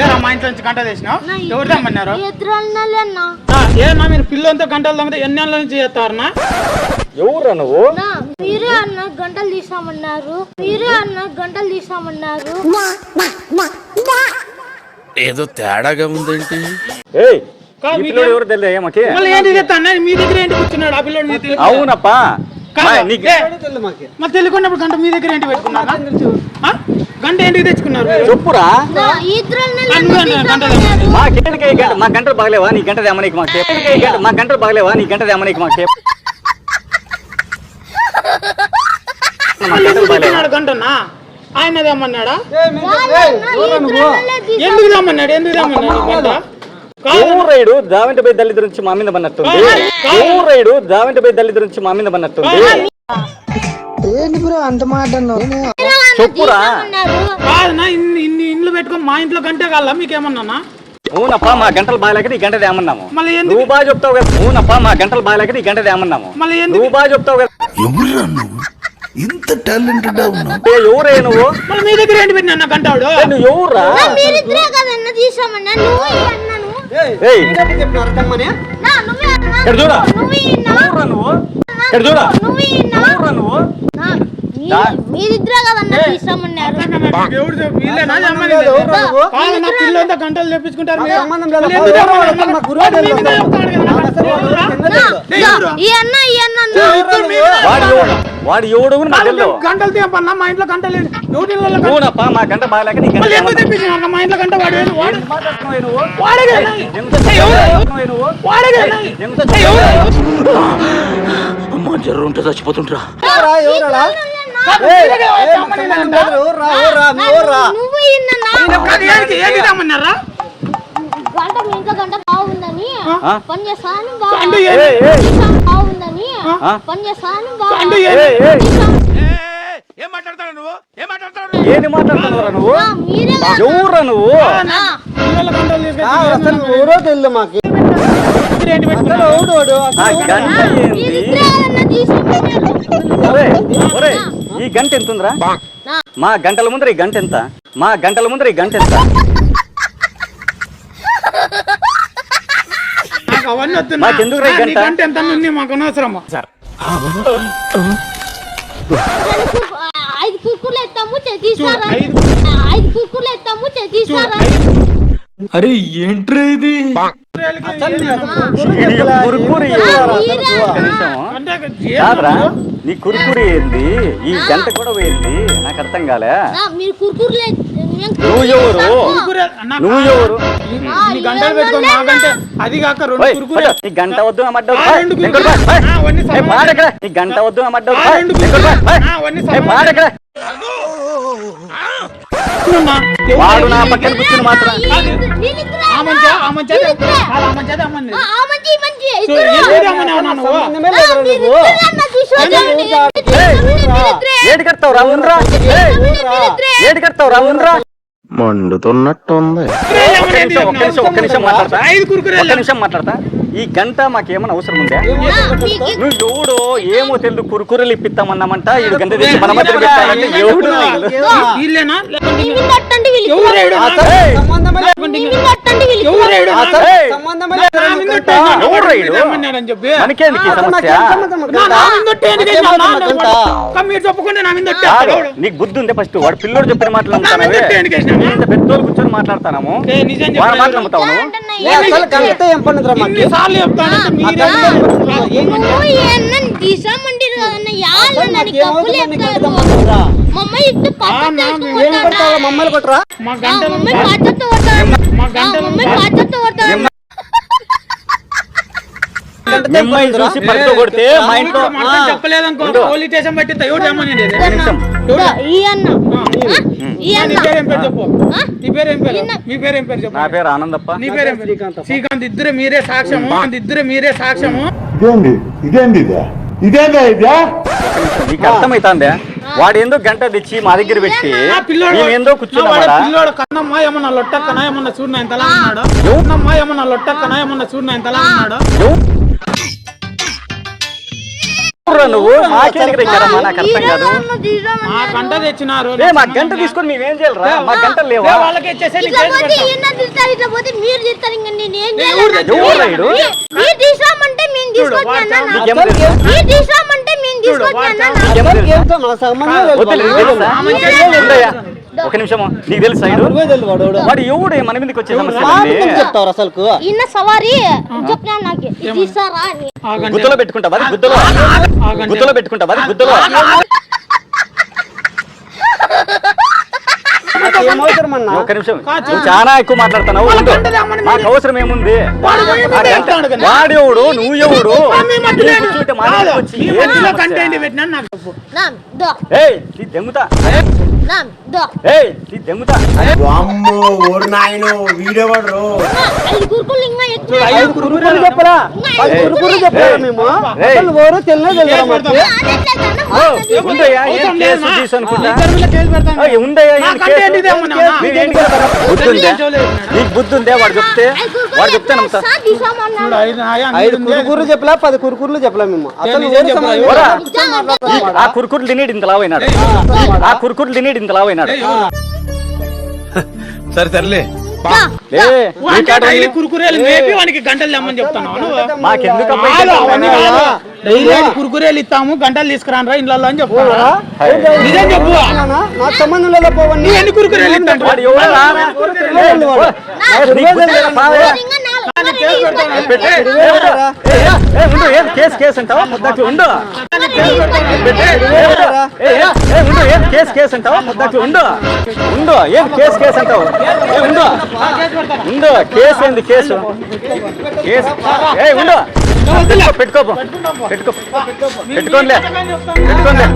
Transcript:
ఏరా మా ఇంట్లో నుంచి గంట తెచ్చినావు ఎవరు తెమ్మన్నారు? ఏమన్నా మీరు పిల్లలతో గంటలు తమ్మితే ఎన్ని ఏళ్ళ నుంచి చేస్తారనా ఎవరు నువ్వు? మీరే అన్న గంటలు తీసామన్నారు. మీరే అన్న గంటలు తీసామన్నారు. ఏదో తేడాగా ఉందేంటి? ఏయ్ పిల్లడు ఎవరు తెలియదు ఏమకి మళ్ళీ ఏంటి తెస్తాను మీ దగ్గర ఏంటి కూర్చున్నాడు? ఆ పిల్లడు మీ తెలియదు అవునప్పా. మా, నీకు మరి తెలియకున్నప్పుడు గంట మీ దగ్గర ఏంటి పెట్టుకున్నారా? గంట ఏంటికి తెచ్చుకున్నారు? చెప్పురా. మా గంటకి గంట మా గంటలు బాగలేవా? నీ గంట దేమనికి మాకు గంట- మా గంటలు బాగలేవా? నీ గంట దేమనికి మాకు గంటనా? ఆయన తెమ్మన్నాడా ఎందుకు తెమ్మన్నాడు ఎందుకు తెమ్మన్నాడు గంట? ఊరైడు దావెంట పోయి దళిత నుంచి మా మీద పన్నట్టుంది ఊరైడు దావెంట పోయి దళిత నుంచి మా మీద పన్నట్టుంది చెప్పురా. అన్నారు. కాదన్నా ఇన్ని ఇన్ని ఇండ్లు పెట్టుకొని మా ఇంట్లో గంటే కాల మీకేమన్నా అవునప్పా మా గంటలు బాగలేక నీ గంట దేమన్నాము మళ్ళీ ఎందుకు? నువ్వు బాగా చెప్తావు కదా. అవునప్పా మా గంటలు బాగలేక నీ గంట దేమన్నాము మళ్ళీ ఎందుకు? నువ్వు బాగా చెప్తావు కదా. ఎవరురా నువ్వు? ఇంత టాలెంటెడ్ ఎవరే నువ్వు? మళ్ళీ మీ దగ్గర ఏంటి పెట్టినా గంటాడు ఏ, నువ్వు ఎవరురా? చూడ? నువ్వు ఇక్కడ చూడ? నువ్వు మీరిద్దరే కదన్న పిల్లలంతా గంటలు తెప్పించుకుంటారు ఈ అన్న ఈ అన్న వాడు ఎవడు? గంటలు తెప్పన్నా మా ఇంట్లో గంటలు? అవునప్పా మా గంట బాగలేక నీ గంట? మా ఇంట్లో గంట వాడు? అమ్మా జ్వరం ఉంటే చచ్చిపోతుంటరా నువ్వు? గంట మీ ఇంట్లో గంట బాగుందని? పని చేస్తాను. బాగుందని? పని చేస్తాను ఏం మాట్లాడతాడు నువ్వు? ఏం మాట్లాడతాడు ఏంది మాట్లాడుతున్నావురా ఎవరురా మాకు. ఆ గంట ఏంది? ఒరే ఒరే ఈ గంట ఎంత ఉందిరా నా. మా గంటల ముందర ఈ గంట ఎంత? మా గంటల ముందర ఈ గంట ఎంత? నాకు అవన్నీ వద్దు నా. మాకెందుకురా ఈ నా, నీ గంట? గంట ఎంత ఉంది మాకు అనవసరమా. ఐదు కుర్కులు ఎత్తాము తీసారా? ఐదు- ఎత్తాము తీసారా? అరే ఏంట్రా ఇది? ఇది కురుకురి కాదురా. నీ కురుకురి ఏంది? ఈ గంట కూడా పోయింది నాకు అర్థం కాలే. మీరు కుర్కుర్లు. నువ్వు ఎవరు? నువ్వు ఎవరు? అది కాక. నీ గంట వద్దు అమ్మడ్డావు. నీ గంట వద్దు అమ్మడ్డావు. వాడు నా పక్కన కూర్చుని మాత్రం? సంబంధమే కడతావు రా. ఏడు కడతావు రా మండుతున్నట్టుంది. ఒక్క నిమిషం ఒక్క నిమిషం ఒక్క నిమిషం మాట్లాడతా ఒక్క నిమిషం మాట్లాడతా. ఈ గంట మాకేమైనా అవసరం ఉందా? నువ్వు ఎవడో ఏమో తెలుసు కురుకురలు ఇప్పిస్తామన్నామంట. గంట తెచ్చి మన మధ్య పెట్టాలంటే ఈ గంట? నాకేం ఎవడు? బుద్ధి ఉందే ఫస్ట్. వాడు పిల్లోడు చెప్పిన మాటలు ఇంత పెద్దోళ్ళు కూర్చొని మాట్లాడతాము నమ్ముతావు? అంటున్నా, ఏ, అసలు గంటతో ఏం పనుందిరా మాకు. ఇన్నిసార్లు చెప్తానంటే మీరే మమ్మల్ని కొట్టరా మా గంటలు మా గంటలు చూసి పడితో కొడితే మా ఇంట్లో చెప్పలేదనుకో పోలీస్ స్టేషన్ పెట్టి ఎవరు తెమ్మని నిమిషం. ఈ అన్న. ఆ? ఈ నీ అన్న పేరు ఏం పేరు చెప్పు. ఆ? నీ పేరు ఏం పేరు మీ పేరు ఏం పేరు చెప్పు. నా పేరు ఆనందప్ప. నీ పేరు ఏం పేరు శ్రీకాంత్ ఇద్దరు మీరే సాక్ష్యము. ఇద్దరు మీరే సాక్ష్యము. ఇదేంది? ఇదేంది ఇదే? ఇదేందా ఇదే? నీకు అర్థమైతుందే? వాడు ఏందో గంట తెచ్చి మా దగ్గర పెట్టి ఆ పిల్లోడు మేము ఏందో నా వాడు కూర్చున్నామాడా పిల్లోడు కన్నమ్మ ఏమన్నా లొట్టక్కన ఏమన్నా చూడు ఎంతలా ఉన్నాడు? కన్నమ్మ ఏమన్నా లొట్టక్కన ఏమన్నా చూడు ఎంతలా ఉన్నాడు? ఎవరురా నువ్వు మాకే దగ్గర ఇచ్చారమ్మా నాకు అర్థం కాదు? మా గంట తెచ్చినారు ఏ మా గంట తీసుకొని మేమేం చేయాలరా మా గంటలు ఏ, లేవా వాళ్ళకి ఇచ్చేస్తే నీకు ఇట్లా పోతే. ఈయన తిడతారు, ఇట్లా పోతే మీరు తిడతారు ఇంక నేను ఏం చేయాలి ఎవరు నాకు? ఎవరురా ఈడు? మీ- మీరు తీసామంటే మేము తీసుకొచ్చి వాడు అన్నా నాకు. తెలుసు? మీరు తీసామంటే మేము తీసుకొచ్చి వాడు అన్నా తెలుసు? ఏంటో మన సంబంధం లేదు వద్దులే, నీకు తెలుసా? ఉండయ్యా, ఒక నిమిషము. నీకు తెలుసు సైడు? వాడు ఎవడో. వాడు ఎవడు? మన మీదకి వచ్చే సమస్య మాకు చెప్తావు అసలు ఈయన సవారి. చెప్పినా నాకు గుద్దలో పెట్టుకుంటావా? గుద్దలో. గుద్దలో పెట్టుకుంటావా? గుద్దలో. నిమిషం. చాలా ఎక్కువ మాట్లాడుతున్నావు. మాకు అవసరం ఏముంది? వాడు పోయి ఆ ఉంటే గంట- చెప్తాడు కదా. వాడు ఎవడు నువ్వు ఎవడు దెంగుతా. నా దో ఏయ్ ఇది దెంగుతా వామ్మో ఓరు నాయను వీడెవడు నా ఐదు కురుకులు ఇంకా ఎక్కువ ఐదు కురుకురు చెప్పరా పది కురుకురు చెప్పరా మేము ఏయ్. అసలు ఓరు తెలియదు తెలియదు మాకు ఓ, ఉండయ్యా ఏం అవసరం కేసు లేదు, తీసు అనుకుంటా ఇద్దరి మీద కేసు పెడతాను. ఓయ్, ఉండయ్యా నా ఏం కంట కేసు? ఏంటి ఇదేమన్నా? మీరు ఏంటి కదా? బుద్ధి ఉందా నీకు బుద్ధి ఉందే వాడు చెప్తే వాడు చెప్తే నమ్ముతా ఐదు ఆయా ఐదు నీకు ఉంది. కురుకురు చెప్పలా పది కురుకుర్లు చెప్పలా మేము అసలు. ఆ కురుకుర్లు తినేడు ఇంత లావైనాడు ఆ కురుకుర్లు తినేడు ఇంత లావైనాడు సరే సర్లే కురుకురేలు మేపి వానికి గంటలు తెమ్మని ఐదు కురుకురేలు ఇస్తాము గంటలు తీసుకురాను రా ఇంట్లో అని చెప్తాను నిజం చెప్పు. నాకు సంబంధం లేదా ఎన్ని కురుకురేలు ఇస్తావు ఉండు. ఏ, కేసు కేసు అంటావా? ఉండు. ఉండు. ఏ, కేసు కేసు అంటావా? ముద్దాకి ఉండు. ఉండు ఏం కేసు కేసు అంటావు? ఏ, ఉండు. ఉండు కేసు ఏంది కేసు? కేసు. ఏ ఉండు. పెట్టుకో పెట్టుకో పెట్టుకో. పెట్టుకోనిలే. పెట్టుకోనిలే.